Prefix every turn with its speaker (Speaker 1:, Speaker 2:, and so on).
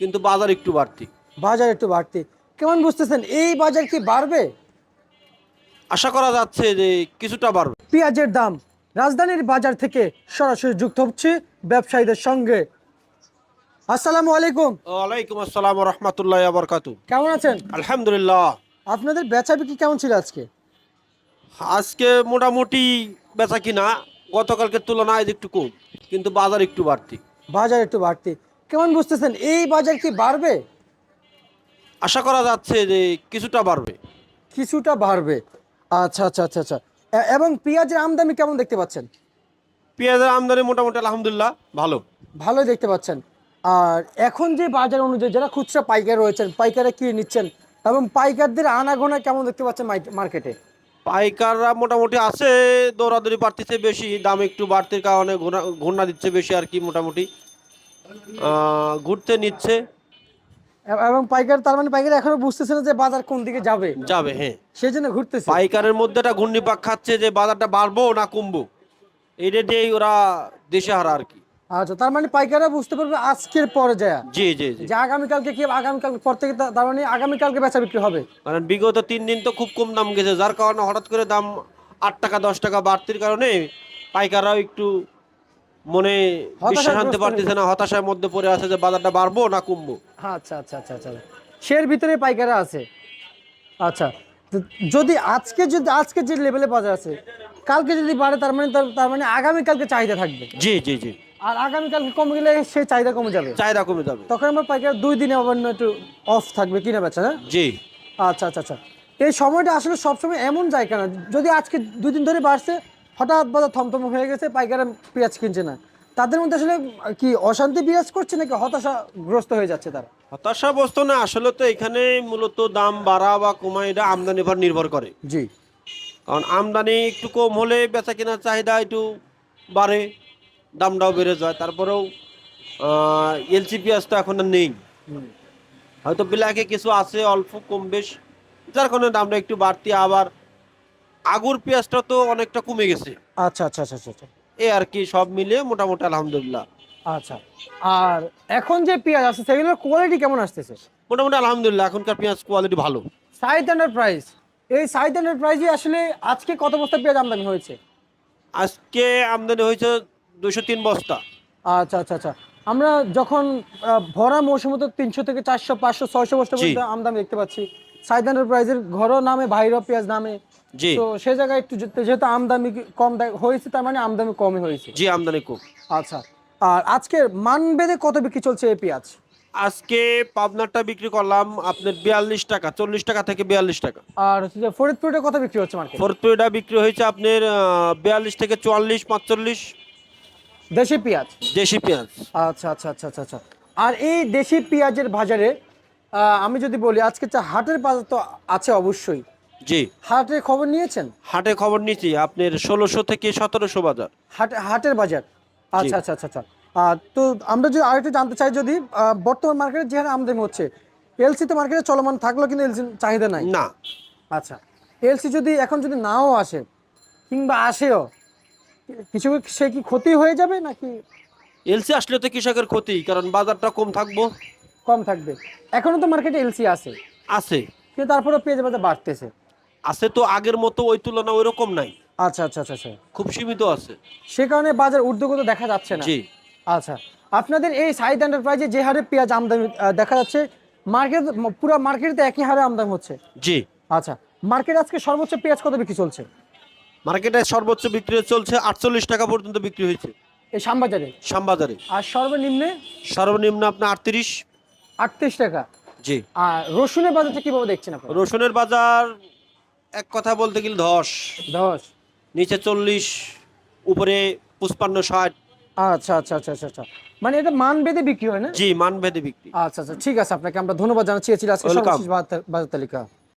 Speaker 1: কিন্তু বাজার একটু বাড়তি।
Speaker 2: বাজার একটু বাড়তি। কেমন বুঝতেছেন এই বাজার কি বাড়বে?
Speaker 1: আশা করা যাচ্ছে যে কিছুটা বাড়বে।
Speaker 2: পেঁয়াজের দাম রাজধানীর বাজার থেকে সরাসরি যুক্ত হচ্ছে ব্যবসায়ীদের সঙ্গে। আসসালামু আলাইকুম।
Speaker 1: ওয়ালাইকুম আসসালাম রহমতুল্লাহ বরকাতু
Speaker 2: কেমন আছেন?
Speaker 1: আলহামদুলিল্লাহ।
Speaker 2: আপনাদের বেচা বিক্রি কেমন ছিল আজকে?
Speaker 1: আজকে মোটামুটি বেচা কিনা গতকালকের তুলনায় একটু কম কিন্তু বাজার একটু বাড়তি।
Speaker 2: বাজার একটু বাড়তি। কেমন বুঝতেছেন? এই বাজার কি বাড়বে?
Speaker 1: আশা করা যাচ্ছে যে কিছুটা বাড়বে।
Speaker 2: কিছুটা বাড়বে। আচ্ছা আচ্ছা আচ্ছা আচ্ছা। এবং পেঁয়াজের আমদানি কেমন দেখতে পাচ্ছেন?
Speaker 1: পেঁয়াজের আমদানি মোটামুটি আলহামদুলিল্লাহ ভালো।
Speaker 2: ভালোই দেখতে পাচ্ছেন। আর এখন যে বাজার অনুযায়ী যারা খুচরা পাইকার রয়েছেন পাইকারে কি নিচ্ছেন এবং পাইকারদের আনাগোনা কেমন দেখতে পাচ্ছেন মার্কেটে?
Speaker 1: পাইকাররা মোটামুটি আছে দৌড়াদৌড়ি বাড়তিছে বেশি দাম একটু বাড়তির কারণে ঘূর্ণা দিচ্ছে বেশি আর কি মোটামুটি। ঘুরতে নিচ্ছে।
Speaker 2: এবং পাইকার তার মানে পাইকার এখনও বুঝতেছে না যে বাজার কোন দিকে যাবে।
Speaker 1: যাবে হ্যাঁ।
Speaker 2: সেই জন্য ঘুরতেছে।
Speaker 1: পাইকারের মধ্যে একটা ঘূর্ণিপাক খাচ্ছে যে বাজারটা বাড়বো না কমবো। এটা দিয়েই ওরা দেশে হারা আর কি।
Speaker 2: আচ্ছা তার মানে পাইকাররা বুঝতে পারবে আজকের পরে যায়
Speaker 1: জি জি জি।
Speaker 2: যে আগামীকালকে কি আগামীকালকে পর থেকে তার মানে আগামীকালকে বেচা বিক্রি হবে।
Speaker 1: কারণ বিগত তিন দিন তো খুব কম দাম গেছে। যার কারণে হঠাৎ করে দাম আট টাকা দশ টাকা বাড়তির কারণে পাইকাররাও একটু মনে বিশ্বাস আনতে পারতেছে না হতাশার মধ্যে পড়ে আছে যে বাজারটা বাড়বো না কমবো।
Speaker 2: আচ্ছা আচ্ছা আচ্ছা আচ্ছা শের ভিতরে পাইকারা আছে। আচ্ছা যদি আজকে যদি আজকে যে লেভেলে বাজার আছে কালকে যদি বাড়ে তার মানে তার- মানে আগামীকালকে চাহিদা থাকবে।
Speaker 1: জি জি জি।
Speaker 2: আর আগামীকালকে কমে গেলে সেই চাহিদা কমে যাবে।
Speaker 1: চাহিদা কমে যাবে।
Speaker 2: তখন আমার পাইকার দুই দিনে আবার না একটু অফ থাকবে কিনা বেচা হ্যাঁ?
Speaker 1: জি।
Speaker 2: আচ্ছা আচ্ছা আচ্ছা। এই সময়টা আসলে সবসময় এমন যায় কেন যদি আজকে দুই দিন ধরে বাড়ছে হঠাৎ বাজার থমথম হয়ে গেছে পাইকারে পেঁয়াজ কিনছে না। তাদের মধ্যে আসলে কি অশান্তি বিরাজ করছে নাকি হতাশাগ্রস্ত হয়ে যাচ্ছে তারা?
Speaker 1: হতাশা বস্তু না আসলে তো এখানে মূলত দাম বাড়া বা কমা এটা আমদানি উপর নির্ভর করে।
Speaker 2: জি।
Speaker 1: কারণ আমদানি একটু কম হলে বেচা কেনার চাহিদা একটু বাড়ে দামটাও বেড়ে যায়। তারপরেও এলসি পেঁয়াজ তো এখন আর নেই। হয়তো ব্ল্যাকে কিছু আছে অল্প কম বেশ যার কারণে দামটা একটু বাড়তি। আবার আগুর পেঁয়াজটা তো অনেকটা কমে গেছে।
Speaker 2: আচ্ছা আচ্ছা আচ্ছা আচ্ছা, আচ্ছা।
Speaker 1: এ আর কি সব মিলিয়ে মোটামুটি আলহামদুলিল্লাহ।
Speaker 2: আচ্ছা আর এখন যে পেঁয়াজ আছে সেগুলোর কোয়ালিটি কেমন আসতেছে?
Speaker 1: মোটামুটি আলহামদুলিল্লাহ এখনকার পেঁয়াজ কোয়ালিটি ভালো।
Speaker 2: সাইথ এন্টারপ্রাইজ এই সাইথ এন্টারপ্রাইজে আসলে আজকে কত বস্তা পেঁয়াজ আমদানি হয়েছে?
Speaker 1: আজকে আমদানি হয়েছে দুশো তিন বস্তা।
Speaker 2: আচ্ছা আচ্ছা আচ্ছা। আমরা যখন ভরা মৌসুমে তো তিনশো থেকে চারশো পাঁচশো ছয়শো বস্তা পর্যন্ত আমদানি দেখতে পাচ্ছি। সাইথ এন্টারপ্রাইজের ঘরও নামে বাইরেও পেঁয়াজ নামে।
Speaker 1: জি।
Speaker 2: তো সে জায়গায় একটু যেহেতু আমদানি কম হয়েছে তার মানে আমদানি কমই হয়েছে।
Speaker 1: জি আমদানি কম।
Speaker 2: আচ্ছা। আর আজকে মানবেদে কত বিক্রি চলছে এই পেঁয়াজ?
Speaker 1: আজকে পাবনারটা বিক্রি করলাম আপনার বিয়াল্লিশ টাকা চল্লিশ টাকা থেকে বিয়াল্লিশ টাকা।
Speaker 2: আর হচ্ছে যে ফরিদপুরে কত বিক্রি হচ্ছে মার্কেট
Speaker 1: ফোরতুইটা বিক্রি হয়েছে আপনার বিয়াল্লিশ থেকে চুয়াল্লিশ পাঁচচল্লিশ।
Speaker 2: দেশি পেঁয়াজ?
Speaker 1: দেশি পেঁয়াজ।
Speaker 2: আচ্ছা আচ্ছা আচ্ছা আচ্ছা আচ্ছা। আর এই দেশি পেঁয়াজের বাজারে আমি যদি বলি আজকে হাটের বাজার তো আছে অবশ্যই।
Speaker 1: জি।
Speaker 2: হাটের খবর নিয়েছেন?
Speaker 1: হাটে খবর নিয়েছি আপনার ষোলোশো থেকে সতেরোশো বাজার।
Speaker 2: হাট হাটের বাজার? আচ্ছা আচ্ছা আচ্ছা আচ্ছা। তো আমরা যদি আরেকটু জানতে চাই যদি বর্তমান মার্কেটে যে হারে আমদানি হচ্ছে এলসি তো মার্কেটে চলমান থাকলেও কিন্তু এলসি চাহিদা নাই?
Speaker 1: না।
Speaker 2: আচ্ছা এলসি যদি এখন যদি নাও আসে কিংবা আসেও কিছু সে কি ক্ষতি হয়ে যাবে নাকি?
Speaker 1: এলসি আসলে তো কৃষকের ক্ষতি কারণ বাজারটা কম থাকব।
Speaker 2: কম থাকবে। এখনও তো মার্কেটে এলসি আছে।
Speaker 1: আছে।
Speaker 2: কিন্তু তারপরে পেঁয়াজ বাজার বাড়তেছে।
Speaker 1: আছে তো আগের মতো ওই তুলনা ওই রকম নাই।
Speaker 2: আচ্ছা আচ্ছা আচ্ছা আচ্ছা।
Speaker 1: খুব সীমিত আছে।
Speaker 2: সে কারণে বাজার ঊর্ধ্বগত দেখা যাচ্ছে না।
Speaker 1: জি।
Speaker 2: আচ্ছা আপনাদের এই সাইড এন্টারপ্রাইজে যে হারে পেঁয়াজ আমদানি দেখা যাচ্ছে মার্কেট পুরো মার্কেটে একই হারে আমদানি হচ্ছে।
Speaker 1: জি।
Speaker 2: আচ্ছা মার্কেট আজকে সর্বোচ্চ পেঁয়াজ কত বিক্রি চলছে?
Speaker 1: মার্কেটে সর্বোচ্চ বিক্রি চলছে আটচল্লিশ টাকা পর্যন্ত বিক্রি হয়েছে।
Speaker 2: এই শ্যামবাজারে?
Speaker 1: শ্যামবাজারে।
Speaker 2: আর সর্বনিম্নে?
Speaker 1: সর্বনিম্ন আপনার আটত্রিশ।
Speaker 2: আটত্রিশ টাকা।
Speaker 1: জি।
Speaker 2: আর রসুনের বাজারটা কীভাবে দেখছেন আপনি
Speaker 1: রসুনের বাজার এক কথা বলতে গেলে ধস
Speaker 2: দশ।
Speaker 1: নিচে চল্লিশ উপরে পুষ্পান্ন ষাট।
Speaker 2: আচ্ছা আচ্ছা আচ্ছা আচ্ছা আচ্ছা। মানে এটা মান বেঁধে বিক্রি হয় না?
Speaker 1: জি মানভেদে বিক্রি।
Speaker 2: আচ্ছা আচ্ছা ঠিক আছে আপনাকে আমরা ধন্যবাদ জানাচ্ছি। আজকে বাজার তালিকা।